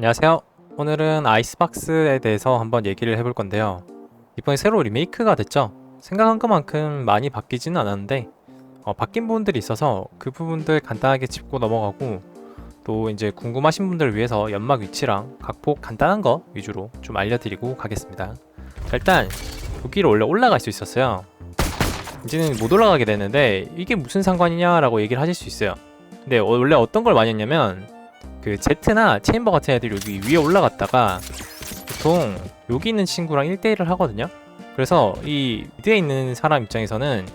안녕하세요. 오늘은 아이스박스에 대해서 한번 얘기를 해볼 건데요. 이번에 새로 리메이크가 됐죠. 생각한 것만큼 많이 바뀌지는 않았는데 어, 바뀐 부분들이 있어서 그 부분들 간단하게 짚고 넘어가고 또 이제 궁금하신 분들을 위해서 연막 위치랑 각폭 간단한 거 위주로 좀 알려드리고 가겠습니다. 자, 일단 여기를 원래 올라갈 수 있었어요. 이제는 못 올라가게 되는데 이게 무슨 상관이냐라고 얘기를 하실 수 있어요. 근데 어- 원래 어떤 걸 많이 했냐면 그 제트나 체인버 같은 애들이 여기 위에 올라갔다가 보통 여기 있는 친구랑 1대1을 하거든요. 그래서 이 미드에 있는 사람 입장에서는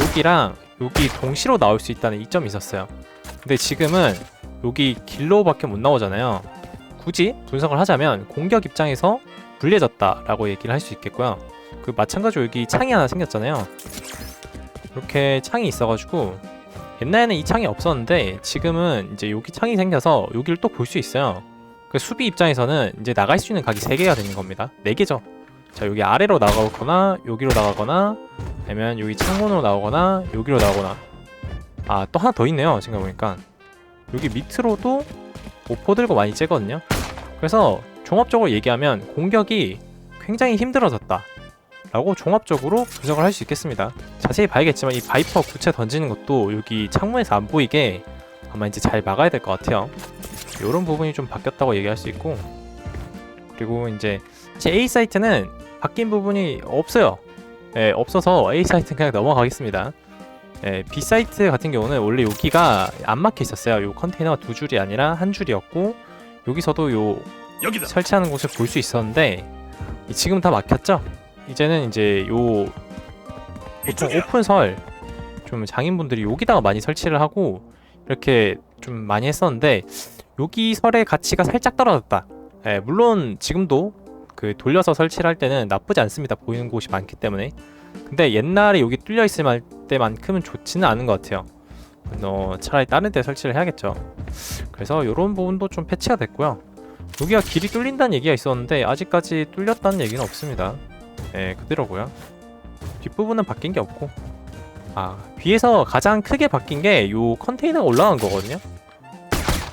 여기랑 여기 동시로 나올 수 있다는 이점이 있었어요. 근데 지금은 여기 길로밖에 못 나오잖아요. 굳이 분석을 하자면 공격 입장에서 불리해졌다 라고 얘기를 할 수 있겠고요. 그 마찬가지로 여기 창이 하나 생겼잖아요. 이렇게 창이 있어가지고 옛날에는 이 창이 없었는데 지금은 이제 여기 창이 생겨서 여기를 또 볼 수 있어요. 그 수비 입장에서는 이제 나갈 수 있는 각이 3개가 되는 겁니다. 4개죠. 자, 여기 아래로 나가거나 여기로 나가거나 아니면 여기 창문으로 나오거나 여기로 나오거나 아, 또 하나 더 있네요. 생각해보니까 여기 밑으로도 오퍼 들고 많이 째거든요. 그래서 종합적으로 얘기하면 공격이 굉장히 힘들어졌다. 라고 종합적으로 분석을 할 수 있겠습니다. 자세히 봐야겠지만 이 바이퍼 구체 던지는 것도 여기 창문에서 안 보이게 아마 이제 잘 막아야 될 것 같아요. 이런 부분이 좀 바뀌었다고 얘기할 수 있고 그리고 이제 제 A 사이트는 바뀐 부분이 없어요. 예, 없어서 A 사이트는 그냥 넘어가겠습니다. 예, B 사이트 같은 경우는 원래 여기가 안 막혀 있었어요. 요 컨테이너가 두 줄이 아니라 한 줄이었고 여기서도 요 여기다. 설치하는 곳을 볼 수 있었는데 이- 지금 다 막혔죠? 이제는 이제 요 보통. 오픈설 좀 장인분들이 여기다가 많이 설치를 하고 이렇게 좀 많이 했었는데 여기 설의 가치가 살짝 떨어졌다. 예, 물론 지금도 그 돌려서 설치를 할 때는 나쁘지 않습니다. 보이는 곳이 많기 때문에. 근데 옛날에 여기 뚫려 있을 만- 때만큼은 좋지는 않은 것 같아요. 어, 차라리 다른 데 설치를 해야겠죠. 그래서 이런 부분도 좀 패치가 됐고요. 여기가 길이 뚫린다는 얘기가 있었는데 아직까지 뚫렸다는 얘기는 없습니다. 예, 그대로고요. 뒷부분은 바뀐 게 없고 아 위에서 가장 크게 바뀐 게 요 컨테이너가 올라간 거거든요.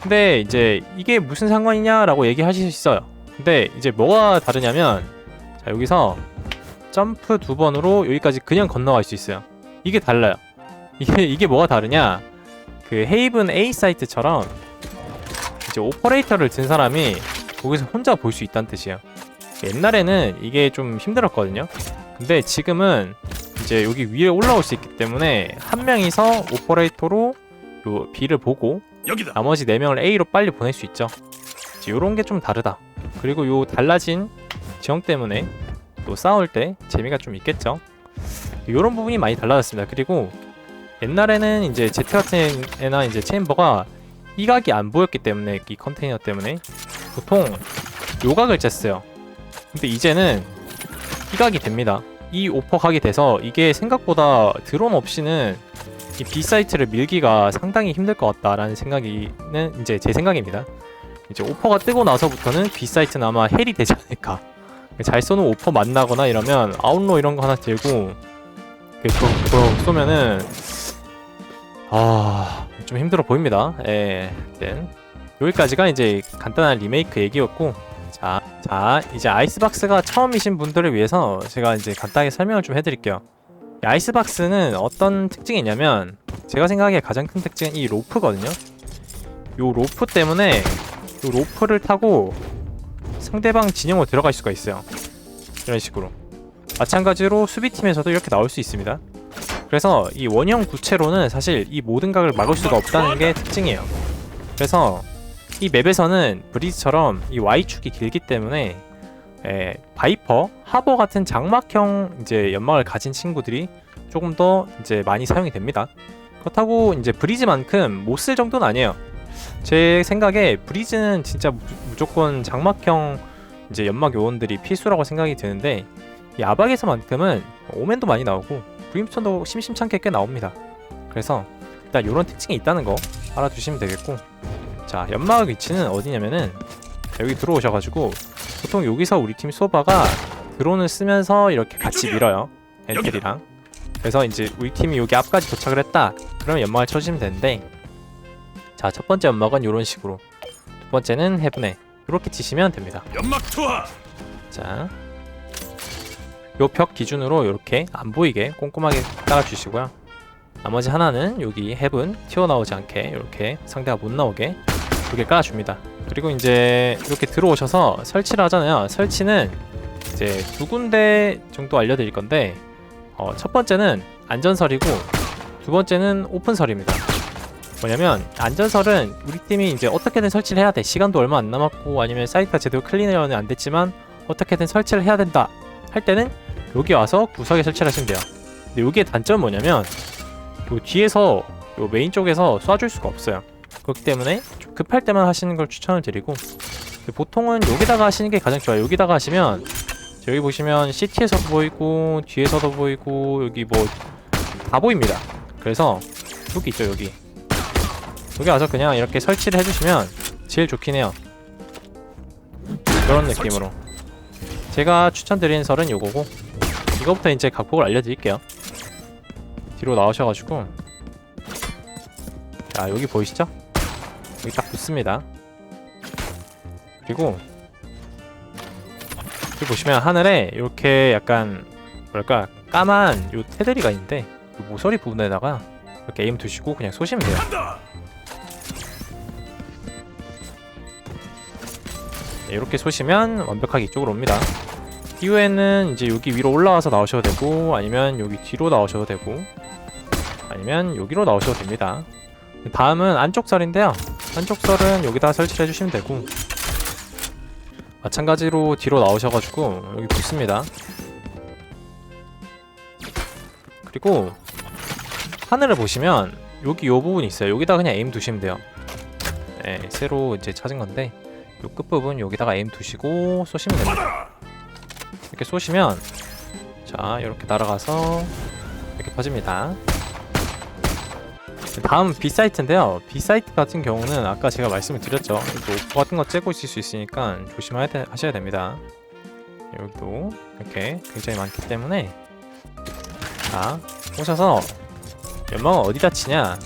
근데 이제 이게 무슨 상관이냐라고 얘기하실 수 있어요. 근데 이제 뭐가 다르냐면 자 여기서 점프 두 번으로 여기까지 그냥 건너갈 수 있어요. 이게 달라요. 이게 이게 뭐가 다르냐? 그 헤이븐 A 사이트처럼 이제 오퍼레이터를 든 사람이 거기서 혼자 볼 수 있다는 뜻이에요. 옛날에는 이게 좀 힘들었거든요. 근데 지금은 이제 여기 위에 올라올 수 있기 때문에 한 명이서 오퍼레이터로 요 B를 보고 여기다. 나머지 4명을 A로 빨리 보낼 수 있죠. 이런 게 좀 다르다. 그리고 요 달라진 지형 때문에 또 싸울 때 재미가 좀 있겠죠. 이런 부분이 많이 달라졌습니다. 그리고 옛날에는 이제 Z 같은 애나 이제 체인버가 이 각이 안 보였기 때문에 이 컨테이너 때문에 보통 요 각을 쟀어요. 근데 이제는 이 각이 됩니다. 이 오퍼 각이 돼서 이게 생각보다 드론 없이는 이 B 사이트를 밀기가 상당히 힘들 것 같다라는 생각이는 이제 제 생각입니다. 이제 오퍼가 뜨고 나서부터는 B 사이트는 아마 헬이 되지 않을까. 잘 쏘는 오퍼 만나거나 이러면 아웃로 이런 거 하나 들고 그거, 쏘면은 아 좀 힘들어 보입니다. 예, 여기까지가 이제 간단한 리메이크 얘기였고 자, 자 이제 아이스박스가 처음이신 분들을 위해서 제가 이제 간단하게 설명을 좀 해드릴게요. 이 아이스박스는 어떤 특징이 있냐면 제가 생각하기에 가장 큰 특징은 이 로프거든요. 요 로프 때문에 요 로프를 타고 상대방 진영으로 들어갈 수가 있어요. 이런 식으로. 마찬가지로 수비팀에서도 이렇게 나올 수 있습니다. 그래서 이 원형 구체로는 사실 이 모든 각을 막을 수가 없다는 게 특징이에요. 그래서 이 맵에서는 브리즈처럼 이 Y축이 길기 때문에 에, 바이퍼, 하버 같은 장막형 이제 연막을 가진 친구들이 조금 더 이제 많이 사용이 됩니다. 그렇다고 이제 브리즈만큼 못 쓸 정도는 아니에요. 제 생각에 브리즈는 진짜 무, 무조건 장막형 이제 연막 요원들이 필수라고 생각이 드는데 이 아박에서만큼은 오맨도 많이 나오고 브림스톤도 심심찮게 꽤 나옵니다. 그래서 일단 이런 특징이 있다는 거 알아두시면 되겠고 자 연막 위치는 어디냐면은 여기 들어오셔가지고 보통 여기서 우리 팀 소바가 드론을 쓰면서 이렇게 같이 밀어요. 엔트리랑. 그래서 이제 우리 팀이 여기 앞까지 도착을 했다. 그러면 연막을 쳐주시면 되는데. 자 첫 번째 연막은 이런 식으로. 두 번째는 헤븐에 이렇게 치시면 됩니다. 연막 투하. 자, 요 벽 기준으로 이렇게 안 보이게 꼼꼼하게 깔아주시고요. 나머지 하나는 여기 햅은 튀어나오지 않게 이렇게 상대가 못 나오게 이렇게 깔아줍니다. 그리고 이제 이렇게 들어오셔서 설치를 하잖아요. 설치는 이제 두 군데 정도 알려드릴 건데 어, 첫 번째는 안전설이고 두 번째는 오픈설입니다. 뭐냐면 안전설은 우리 팀이 이제 어떻게든 설치를 해야 돼. 시간도 얼마 안 남았고 아니면 사이트가 제대로 클리어는 안 됐지만 어떻게든 설치를 해야 된다 할 때는 여기 와서 구석에 설치를 하시면 돼요. 근데 여기에 단점은 뭐냐면 요 뒤에서 요 메인 쪽에서 쏴줄 수가 없어요. 그렇기 때문에 좀 급할 때만 하시는 걸 추천을 드리고 보통은 여기다가 하시는 게 가장 좋아요. 여기다가 하시면 여기 보시면 CT에서도 보이고 뒤에서도 보이고 여기 뭐 다 보입니다. 그래서 여기 있죠 여기 여기 와서 그냥 이렇게 설치를 해주시면 제일 좋긴 해요. 그런 느낌으로 제가 추천드리는 설은 요거고 이거부터 이제 각폭을 알려드릴게요. 뒤로 나오셔가지고 자 여기 보이시죠? 여기 딱 붙습니다. 그리고 여기 보시면 하늘에 이렇게 약간 뭐랄까 까만 요 테두리가 있는데 요 모서리 부분에다가 이렇게 에임 두시고 그냥 쏘시면 돼요. 네, 이렇게 쏘시면 완벽하게 이쪽으로 옵니다. 이후에는 이제 여기 위로 올라와서 나오셔도 되고 아니면 여기 뒤로 나오셔도 되고 아니면 여기로 나오셔도 됩니다. 다음은 안쪽 설인데요. 안쪽 설은 여기다 설치를 해주시면 되고 마찬가지로 뒤로 나오셔가지고 여기 붙습니다. 그리고 하늘을 보시면 여기 요 부분 있어요. 여기다 그냥 에임 두시면 돼요. 네, 새로 이제 찾은 건데 요 끝부분 여기다가 에임 두시고 쏘시면 됩니다. 이렇게 쏘시면 자 이렇게 날아가서 이렇게 퍼집니다. 다음 B 사이트인데요. B 사이트 같은 경우는 아까 제가 말씀을 드렸죠. 또 오프 같은 거 째고 있을 수 있으니까 조심하셔야 됩니다. 여기도 이렇게 굉장히 많기 때문에 자 오셔서 연막은 어디다 치냐?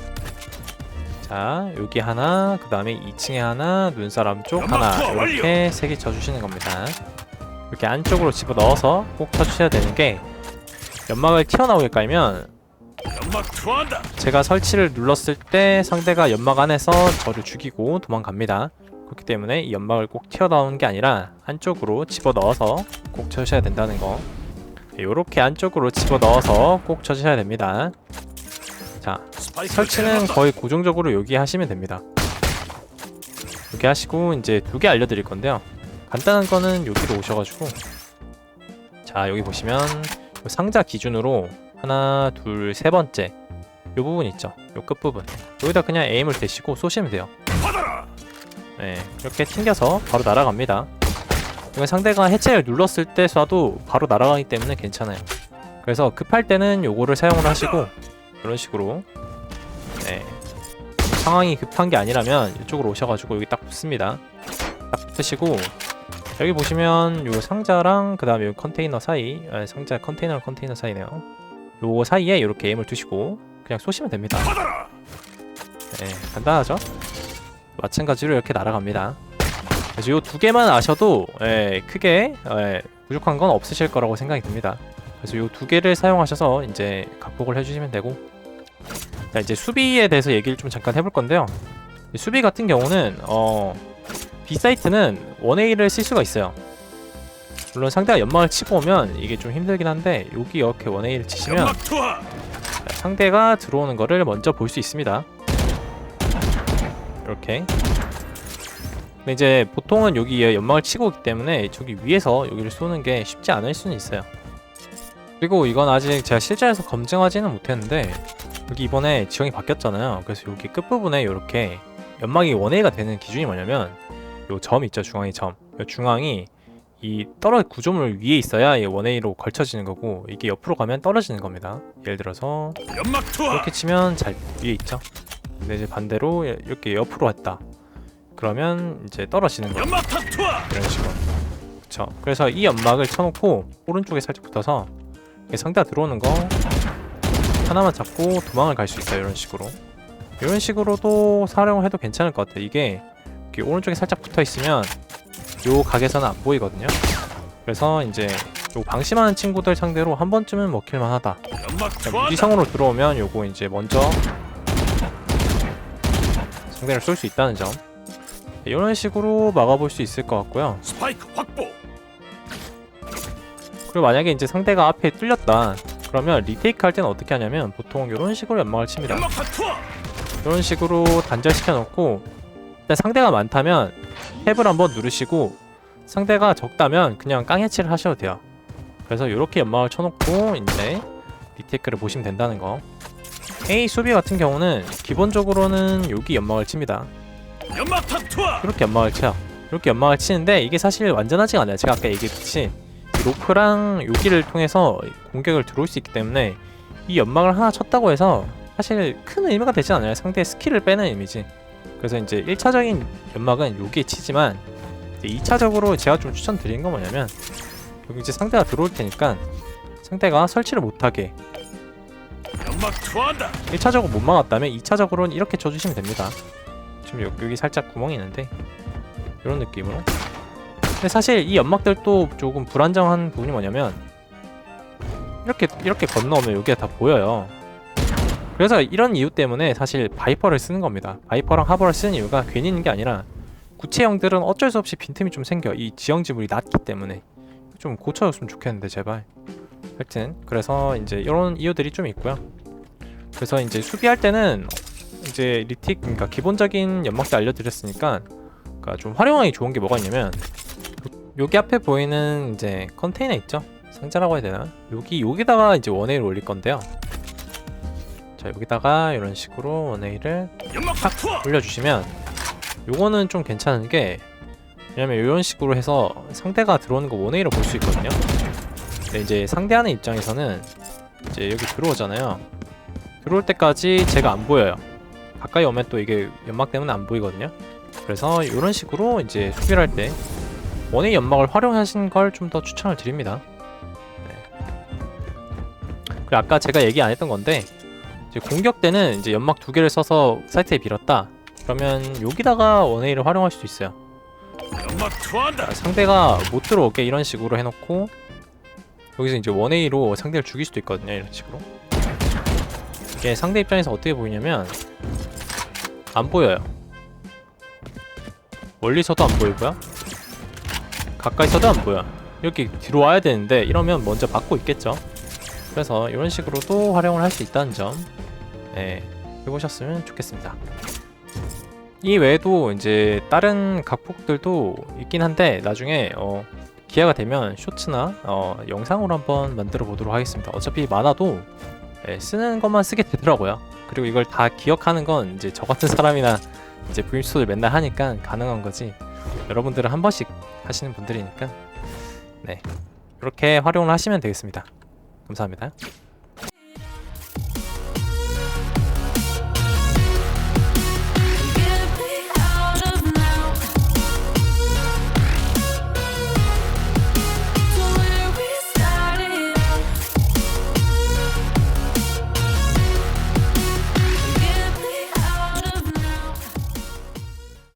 자 여기 하나, 그 다음에 2층에 하나, 눈사람 쪽 하나 이렇게 세 개 쳐주시는 겁니다. 이렇게 안쪽으로 집어 넣어서 꼭 쳐주셔야 되는 게 연막을 튀어나오게 깔면. 제가 설치를 눌렀을 때 상대가 연막 안에서 저를 죽이고 도망갑니다. 그렇기 때문에 이 연막을 꼭 튀어나오는 게 아니라 안쪽으로 집어 넣어서 꼭 쳐주셔야 된다는 거. 이렇게 안쪽으로 집어 넣어서 꼭 쳐주셔야 됩니다. 자, 설치는. 거의 고정적으로 여기 하시면 됩니다. 이렇게 하시고 이제 두 개 알려드릴 건데요. 간단한 거는 여기로 오셔가지고 자 여기 보시면 요 상자 기준으로 하나 둘 세 번째. 요 부분 있죠? 요 끝부분. 여기다 그냥 에임을 대시고 쏘시면 돼요. 네 이렇게 튕겨서 바로 날아갑니다. 이건 상대가 해체를 눌렀을 때 쏴도 바로 날아가기 때문에 괜찮아요. 그래서 급할 때는 요거를 사용을 하시고 이런 식으로. 네. 상황이 급한 게 아니라면 이쪽으로 오셔가지고 여기 딱 붙습니다. 딱 붙으시고 여기 보시면 요 상자랑 그 다음에 요 컨테이너 사이 아, 상자 컨테이너랑 컨테이너 사이네요 요거 사이에 이렇게 에임을 두시고 그냥 쏘시면 됩니다. 네, 간단하죠? 마찬가지로 이렇게 날아갑니다. 그래서 요 두 개만 아셔도 예, 크게 예, 부족한 건 없으실 거라고 생각이 듭니다. 그래서 요 두 개를 사용하셔서 이제 각복을 해주시면 되고 자 이제 수비에 대해서 얘기를 좀 잠깐 해볼 건데요. 이 수비 같은 경우는 어 B 사이트는 1A를 쓸 수가 있어요. 물론 상대가 연막을 치고 오면 이게 좀 힘들긴 한데 여기 이렇게 1A를 치시면 상대가 들어오는 거를 먼저 볼 수 있습니다. 이렇게. 근데 이제 보통은 여기에 연막을 치고 오기 때문에 저기 위에서 여기를 쏘는 게 쉽지 않을 수는 있어요. 그리고 이건 아직 제가 실전에서 검증하지는 못했는데 여기 이번에 지형이 바뀌었잖아요. 그래서 여기 끝부분에 이렇게 연막이 원웨이가 되는 기준이 뭐냐면 요 점 있죠 중앙의 점. 요 중앙이 이 떨어 구조물 위에 있어야 이 원웨이로 걸쳐지는 거고 이게 옆으로 가면 떨어지는 겁니다. 예를 들어서. 이렇게 치면 잘 위에 있죠. 근데 이제 반대로 이렇게 옆으로 왔다. 그러면 이제 떨어지는 거예요. 이런 식으로. 그쵸. 그래서 이 연막을 쳐놓고 오른쪽에 살짝 붙어서 상대가 들어오는 거 하나만 잡고 도망을 갈 수 있어요. 이런 식으로. 이런 식으로도 사용을 해도 괜찮을 것 같아요. 이게 이렇게 오른쪽에 살짝 붙어 있으면 요 각에서는 안 보이거든요. 그래서 이제 요 방심하는 친구들 상대로 한 번쯤은 먹힐만 하다. 투하한다. 무지성으로 들어오면 요거 이제 먼저 상대를 쏠 수 있다는 점. 이런 식으로 막아볼 수 있을 것 같고요. 그리고 만약에 이제 상대가 앞에 뚫렸다. 그러면 리테이크 할 때는 어떻게 하냐면 보통 이런 식으로 연막을 칩니다. 이런 식으로 단절시켜 놓고 일단 상대가 많다면 탭을 한번 누르시고 상대가 적다면 그냥 깡해치를 하셔도 돼요. 그래서 이렇게 연막을 쳐놓고 이제 리테이크를 보시면 된다는 거. A 수비 같은 경우는 기본적으로는 여기 연막을 칩니다. 이렇게 연막을 쳐요. 이렇게 연막을 치는데 이게 사실 완전하지가 않아요. 제가 아까 얘기했듯이 이 로프랑 여기를 통해서 공격을 들어올 수 있기 때문에 이 연막을 하나 쳤다고 해서 사실 큰 의미가 되지 않아요. 상대의 스킬을 빼는 의미지. 그래서 이제 1차적인 연막은 여기에 치지만 이제 2차적으로 제가 좀 추천드리는 건 뭐냐면 여기 이제 상대가 들어올 테니까 상대가 설치를 못하게 연막 투하한다. 1차적으로 못 막았다면 2차적으로는 이렇게 쳐주시면 됩니다. 지금 여기, 여기 살짝 구멍이 있는데 이런 느낌으로. 근데 사실 이 연막들도 조금 불안정한 부분이 뭐냐면 이렇게 이렇게 건너오면 여기가 다 보여요. 그래서 이런 이유 때문에 사실 바이퍼를 쓰는 겁니다. 바이퍼랑 하버를 쓰는 이유가 괜히 있는 게 아니라 구체형들은 어쩔 수 없이 빈틈이 좀 생겨. 이 지형 지물이 낮기 때문에 좀 고쳐줬으면 좋겠는데 제발. 하여튼 그래서 이제 이런 이유들이 좀 있고요. 그래서 이제 수비할 때는 이제 리틱 그러니까 기본적인 연막도 알려드렸으니까 그러니까 좀 활용하기 좋은 게 뭐가 있냐면 여기 앞에 보이는 이제 컨테이너 있죠 상자라고 해야 되나 여기 여기다가 이제 원웨이를 올릴 건데요 자 여기다가 이런 식으로 원웨이를 투하. 올려주시면 요거는 좀 괜찮은 게 왜냐면 이런 식으로 해서 상대가 들어오는 거 원웨이로 볼 수 있거든요. 근데 이제 상대하는 입장에서는 이제 여기 들어오잖아요. 들어올 때까지 제가 안 보여요. 가까이 오면 또 이게 연막 때문에 안 보이거든요. 그래서 이런 식으로 이제 수비를 할 때 원웨이 연막을 활용하신 걸 좀 더 추천을 드립니다. 네. 그리고 아까 제가 얘기 안 했던 건데 이제 공격 때는 이제 연막 두 개를 써서 사이트에 밀었다. 그러면 여기다가 원웨이를 활용할 수도 있어요. 투하한다. 상대가 못 들어오게 이런 식으로 해놓고 여기서 이제 원웨이로 상대를 죽일 수도 있거든요 이런 식으로. 이게 상대 입장에서 어떻게 보이냐면 안 보여요. 멀리서도 안 보이고요 가까이서도 안 보여. 이렇게 뒤로 와야 되는데 이러면 먼저 막고 있겠죠 그래서 이런 식으로도 활용을 할 수 있다는 점 네, 해보셨으면 좋겠습니다 이 외에도 이제 다른 각폭들도 있긴 한데 나중에 어, 기회가 되면 쇼츠나 어, 영상으로 한번 만들어 보도록 하겠습니다. 어차피 많아도 예, 쓰는 것만 쓰게 되더라고요. 그리고 이걸 다 기억하는 건 이제 저 같은 사람이나 이제 브임스토를 맨날 하니까 가능한 거지. 여러분들은 한 번씩 하시는 분들이니까 네 이렇게 활용을 하시면 되겠습니다. 감사합니다.